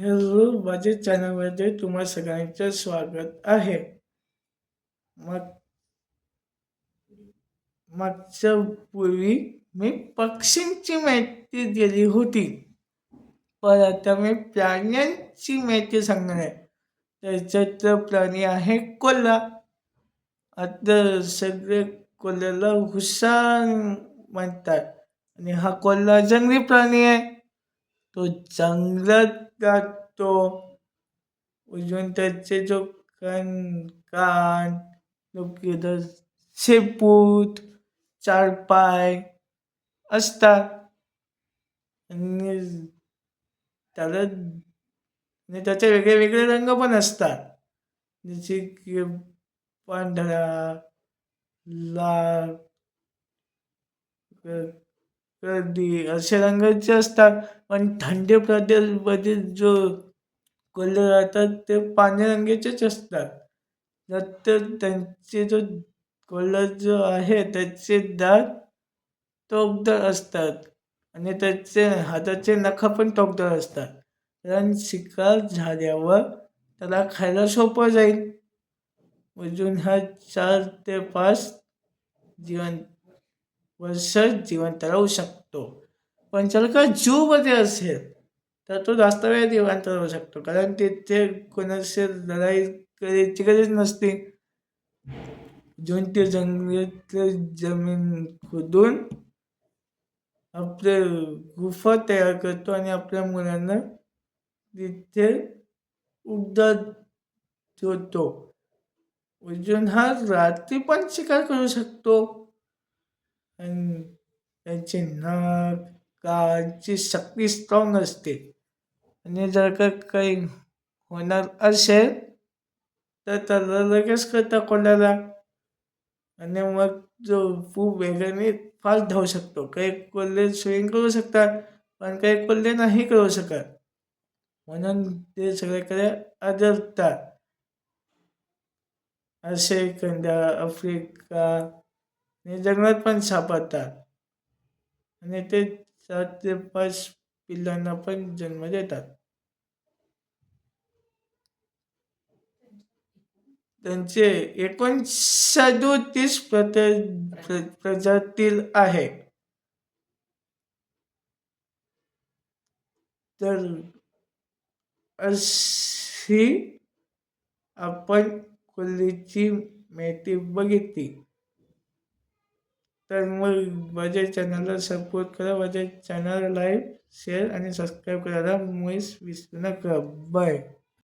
Hello माझ्या चॅनलमध्ये तुम्हा सगळ्यांचं स्वागत आहे. मग मागच्या पूर्वी मी पक्षींची माहिती दिली होती. पण आता मी प्राण्यांची माहिती सांगणार आहे. त्याच्यात प्राणी आहे कोल्हा. आता सगळे कोल्ह्याला हुशार म्हणतात. आणि हा कोल्हा जंगली प्राणी आहे. तो चांगलाच लागतो अजून त्याचे जो कान कान डोक्यात शेपूट चार पाय असतात. आणि त्याला आणि त्याचे वेगळे वेगळे रंग पण असतात. जसे की पांढरा लाल गर्दी असे रंगाचे असतात. पण थंड प्रदेशमध्ये जो कोल्हे राहतात ते पांढऱ्या रंगाचेच असतात. तर त्यांचे जो कलर जो आहे त्याचे दात टोकदार असतात. आणि त्याचे हाताचे नख पण टोकदार असतात. कारण शिकार झाल्यावर त्याला खायला सोपं जाईल. अजून हा चार ते पाच जीवन वर्ष जिवंत राहू शकतो. पण जर का जूमध्ये असेल तर तो जास्त वेळ जिवंत राहू शकतो. कारण तिथे कोणाशी लढाई करायची गरज नसते. जून ते जंगलातले जमीन खोदून आपले गुफा तयार करतो आणि आपल्या मुलांना तिथे उड्डाण ठेवतो. अजून हा रात्री पण शिकार करू शकतो. त्यांचे नक काची शक्ती स्ट्रॉंग असते. आणि जर का काही होणार असेल तर त्याला लगेच करता कोणाला. आणि मग जो खूप वेगाने फास्ट धावू शकतो. काही कोल्हे स्विंग करू शकतात पण काही कोल्हे नाही करू शकत. म्हणून ते सगळीकडे आदरतात असे कंदा आफ्रिका आणि जंगलात पण सापडतात. आणि ते सात ते पाच पिल्लांना पण जन्म देतात. त्यांचे एकोणसदोतीस प्रजातील आहे. तर अशी आपण खोलीची माहिती बघितली. तर मग माझ्या चॅनलला सपोर्ट करा. माझ्या चॅनल लाईक शेअर आणि सबस्क्राईब करायला मुळीच विसरू नका बाय